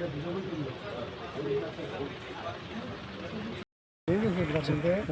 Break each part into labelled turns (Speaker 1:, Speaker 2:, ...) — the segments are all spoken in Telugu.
Speaker 1: 무조건 뚫려. 같은데.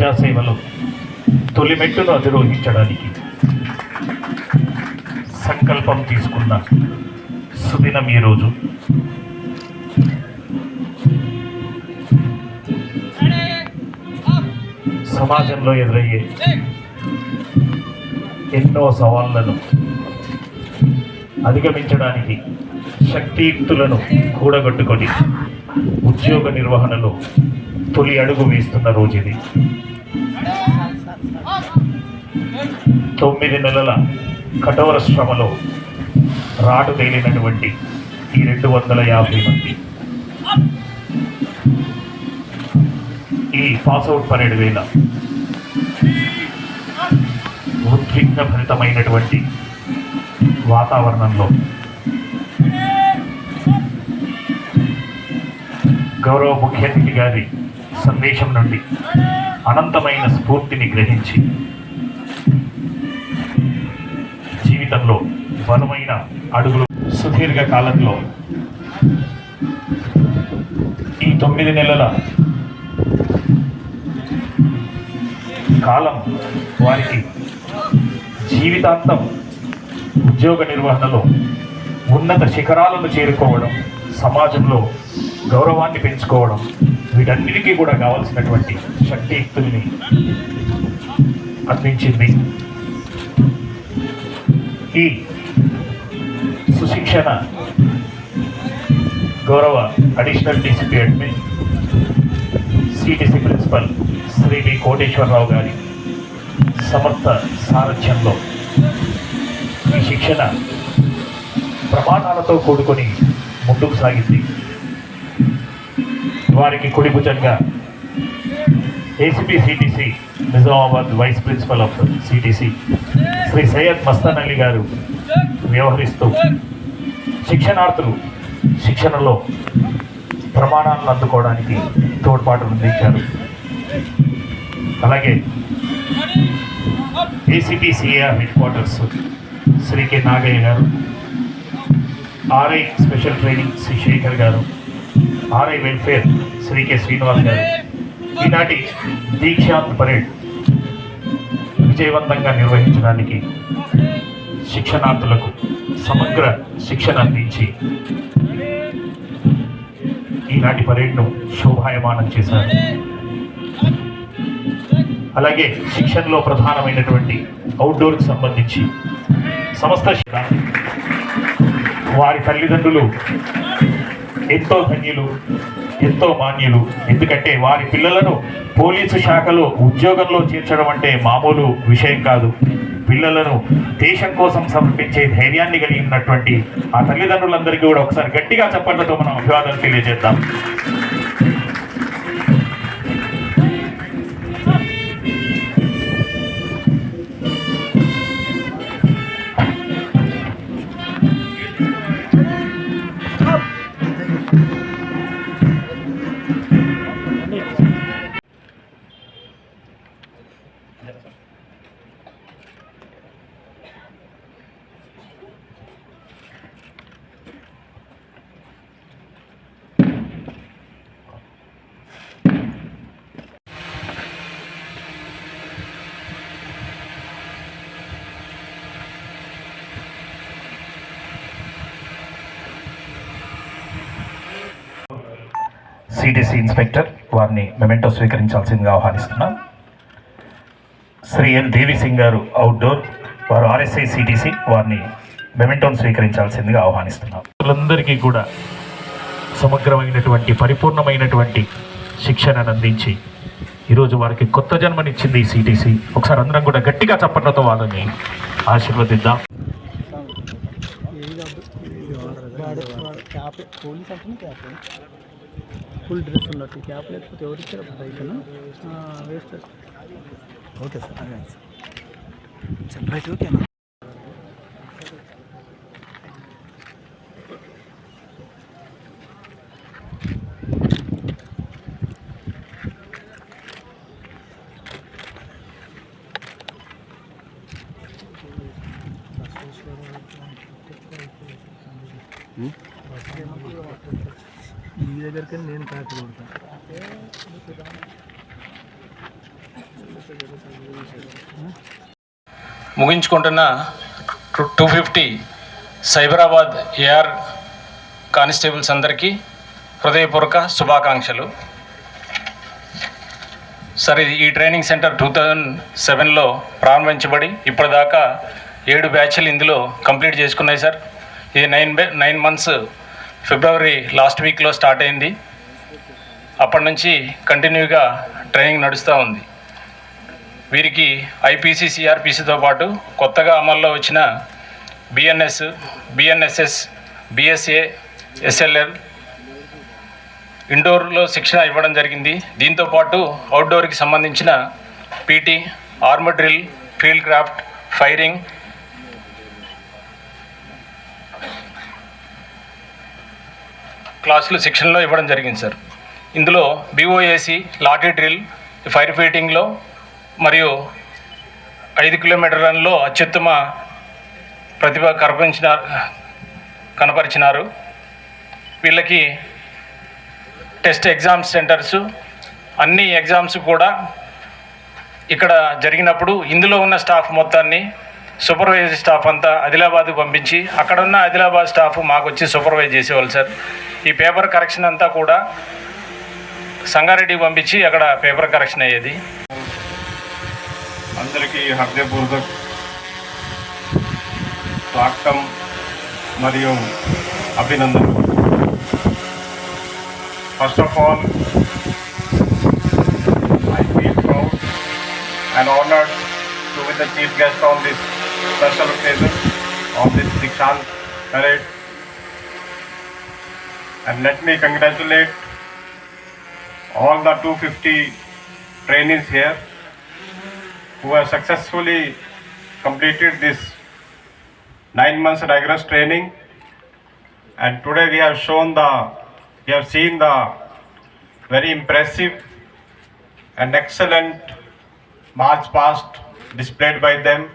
Speaker 1: ప్రజాసేవలో తొలిమెట్టును అధిరోహించడానికి సంకల్పం తీసుకున్న సుదినం ఈ రోజు సమాజంలో ఎదురయ్యే ఎన్నో సవాళ్ళను అధిగమించడానికి శక్తియుక్తులను కూడగట్టుకొని ఉద్యోగ నిర్వహణలో తొలి అడుగు వేస్తున్న రోజు ఇది. తొమ్మిది నెలల కఠోర శ్రమలో రాటు తేలినటువంటి ఈ రెండు వందల యాభై మంది. ఈ పాస్అవుట్ పన్నెండు వేల ఉద్విగ్న భరితమైనటువంటి వాతావరణంలో గౌరవ ముఖ్య అతిథి గారి సందేశం నుండి అనంతమైన స్ఫూర్తిని గ్రహించి జీవితంలో బలమైన అడుగులు సుదీర్ఘ కాలంలో ఈ తొమ్మిది నెలల కాలం వారికి జీవితాంతం ఉద్యోగ నిర్వహణలో ఉన్నత శిఖరాలను చేరుకోవడం సమాజంలో గౌరవాన్ని పెంచుకోవడం వీటన్నిటికీ కూడా కావాల్సినటువంటి శక్తియుక్తుల్ని అందించింది. ఈ సుశిక్షణ గౌరవ additional DCP admin CTC principal Shri V Koteswararao గారి సమర్థ సారథ్యంలో ఈ శిక్షణ ప్రమాణాలతో కూడుకొని ముందుకు సాగింది. వారికి కుడిభుజంగా ACP CTC Nizamabad vice principal of CTC Shri Syed Mastan Ali గారు వ్యవహరిస్తూ శిక్షణార్థులు శిక్షణలో ప్రమాణాలను అందుకోవడానికి తోడ్పాటు అందించారు. అలాగే ACP CAR headquarters Shri K Nagaiah గారు RI special training Shri Shekar గారు RI welfare Shri K Srinivas గారు. ఈనాటి దీక్షాంత్ పరేడ్ విజయవంతంగా నిర్వహించడానికి శిక్షణార్థులకు సమగ్ర శిక్షణ అందించి ఈనాటి పరేడ్ను శోభాయమానం చేశారు. అలాగే శిక్షణలో ప్రధానమైనటువంటి అవుట్డోర్కి సంబంధించి సమస్త శిక్షణ వారి తల్లిదండ్రులు ఎంతో ధన్యులు ఎంతో మాన్యులు. ఎందుకంటే వారి పిల్లలను పోలీసు శాఖలో ఉద్యోగంలో చేర్చడం అంటే మామూలు విషయం కాదు. పిల్లలను దేశం కోసం సమర్పించే ధైర్యాన్ని కలిగి ఉన్నటువంటి ఆ తల్లిదండ్రులందరికీ కూడా ఒకసారి గట్టిగా చప్పట్లతో మనం అభివాదాలు తెలియజేద్దాం. సిటిసి ఇన్స్పెక్టర్ వారిని మెమెంటో స్వీకరించాల్సిందిగా ఆహ్వానిస్తున్నాం. శ్రీ ఎన్ దేవి సింగ్ గారు అవుట్డోర్ వారు ఆర్ఎస్ఐ సిటిసి వారిని మెమెంటోను స్వీకరించాల్సిందిగా ఆహ్వానిస్తున్నాం. అందరికీ కూడా సమగ్రమైనటువంటి పరిపూర్ణమైనటువంటి శిక్షణను అందించి ఈరోజు వారికి కొత్త జన్మనిచ్చింది ఈ సిటీసీ ఒకసారి అందరం కూడా గట్టిగా చప్పట్లతో వాళ్ళని ఆశీర్వదిద్దాం.
Speaker 2: పోలీస్ ఫుల్ డ్రెస్ ఉన్నట్టు క్యాప్ లేకపోతే ఎవరు ఇచ్చారు బైక్ వేస్ట్ ఓకే సార్ అదే సార్. రైట్ ఓకేనా? ఈ దగ్గరికి నేను క్యాప్ కొడతాను
Speaker 3: ముగించుకుంటున్న two fifty Cyberabad AR constables అందరికీ హృదయపూర్వక శుభాకాంక్షలు. సార్ ఇది ఈ ట్రైనింగ్ సెంటర్ టూ థౌజండ్ సెవెన్లో ప్రారంభించబడి ఇప్పటిదాకా ఏడు బ్యాచ్లు ఇందులో కంప్లీట్ చేసుకున్నాయి సార్. ఇది nine by nine months February last వీక్లో స్టార్ట్ అయింది. అప్పటి నుంచి కంటిన్యూగా ట్రైనింగ్ నడుస్తూ ఉంది. వీరికి ఐపీసీ సిఆర్పిసితో పాటు కొత్తగా అమల్లో వచ్చిన బిఎన్ఎస్ బిఎన్ఎస్ఎస్ బిఎస్ఏ ఎస్ఎల్ఎల్ ఇండోర్లో శిక్షణ ఇవ్వడం జరిగింది. దీంతో పాటు అవుట్డోర్కి సంబంధించిన PT armour drill field craft firing క్లాసులు శిక్షణలో ఇవ్వడం జరిగింది సార్. ఇందులో బీఓఏసి లాటరీ డ్రిల్ ఫైర్ ఫైటింగ్లో మరియు ఐదు కిలోమీటర్ రన్లో అత్యుత్తమ ప్రతిభ కనపరిచిన కనపరిచినారు. వీళ్ళకి టెస్ట్ ఎగ్జామ్స్ సెంటర్స్ అన్ని ఎగ్జామ్స్ కూడా ఇక్కడ జరిగినప్పుడు ఇందులో ఉన్న స్టాఫ్ మొత్తాన్ని సూపర్వైజర్ స్టాఫ్ అంతా ఆదిలాబాద్కు పంపించి అక్కడ ఉన్న ఆదిలాబాద్ స్టాఫ్ మాకు వచ్చి సూపర్వైజ్ చేసేవాళ్ళు సార్. ఈ పేపర్ కరెక్షన్ అంతా కూడా సంగారెడ్డికి పంపించి అక్కడ పేపర్ కరెక్షన్ అయ్యేది.
Speaker 4: అందరికీ హృదయపూర్వక స్వాగతం మరియు అభినందనలు. First of all I feel proud and honoured to with the chief guest on this Special Occasion of this Dikshant Parade. And let me congratulate all the 250 trainees here who have successfully completed this nine months rigorous training. And today we have shown the, we have seen the very impressive and excellent march past displayed by them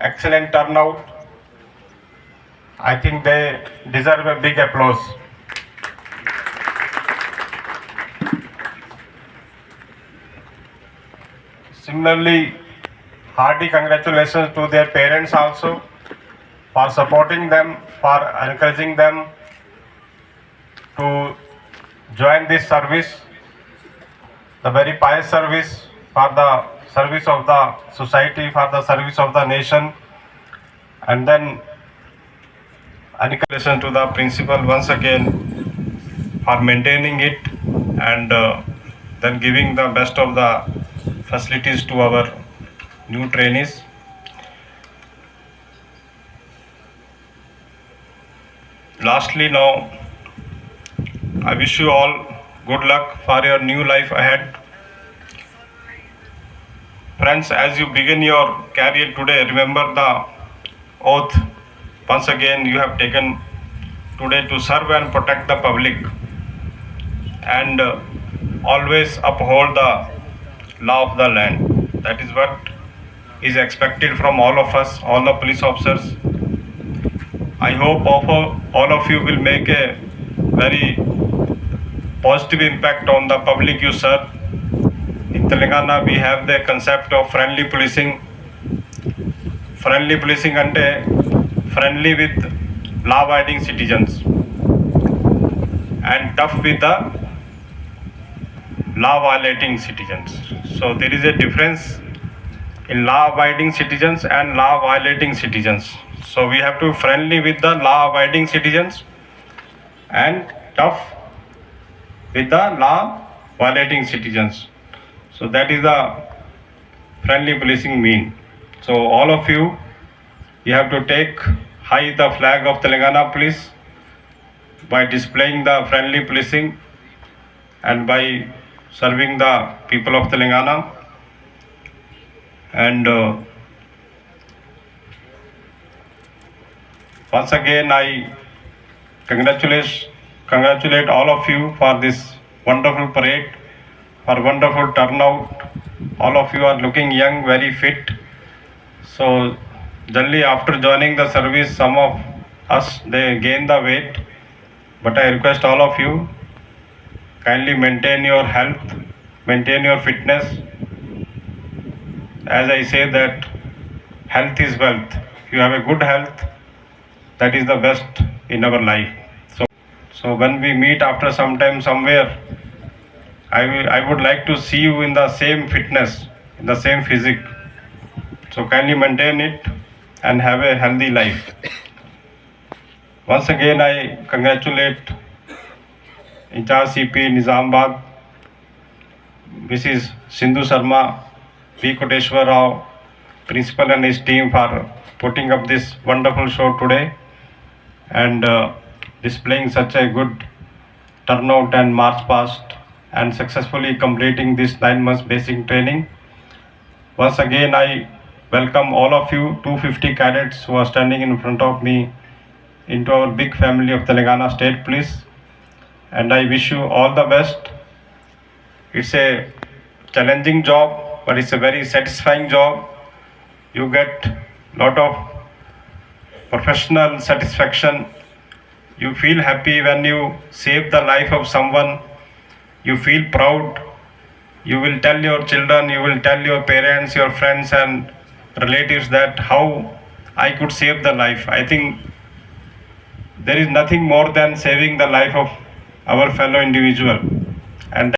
Speaker 4: excellent turnout. I think they deserve a big applause. Similarly, hearty congratulations to their parents also for supporting them, for encouraging them to join this service, the very pious service for the service of the society, for the service of the nation. And then, congratulations to the principal once again for maintaining it and uh, then giving the best of the facilities to our new trainees. Lastly, now I wish you all good luck for your new life ahead. Friends, as you begin your career today, remember the oath once again you have taken today to serve and protect the public and uh, always uphold the law of the land. That is what is expected from all of us, all the police officers. I hope all of you will make a very positive impact on the public you serve. In Telangana, we have the concept of friendly policing. Friendly policing ante friendly with law-abiding citizens and tough with the law violating citizens. So there is a difference in law abiding citizens and law violating citizens. So we have to be friendly with the law abiding citizens and tough with the law violating citizens. So that is the friendly policing mean. So all of you, you have to take high the flag of Telangana police by displaying the friendly policing and by serving the people of Telangana. And uh, once again, I congratulate congratulate all of you for this wonderful parade, for wonderful turnout. All of you are looking young, very fit. So, generally after joining the service, some of us they gain the weight. But I request all of you kindly maintain your health, maintain your fitness. As I say that health is wealth. If you have a good health, that is the best in our life. So, so when we meet after some time somewhere, I will, I would like to see you in the same fitness, in the same physique. So kindly maintain it and have a healthy life. Once again, I congratulate Incharge CP Nizamabad, Mrs. Sindhu Sharma, P. Koteshwar Rao, principal and his team for putting up this wonderful show today and uh, displaying such a good turnout and march past and successfully completing this nine months basic training. Once again, I welcome all of you 250 cadets who are standing in front of me into our big family of Telangana State Police and I wish you all the best. It's a challenging job, but it's a very satisfying job. You get lot of professional satisfaction. You feel happy when you save the life of someone. You feel proud. You will tell your children, you will tell your parents, your friends, and relatives that how I could save the life. I think there is nothing more than saving the life of our fellow individual. And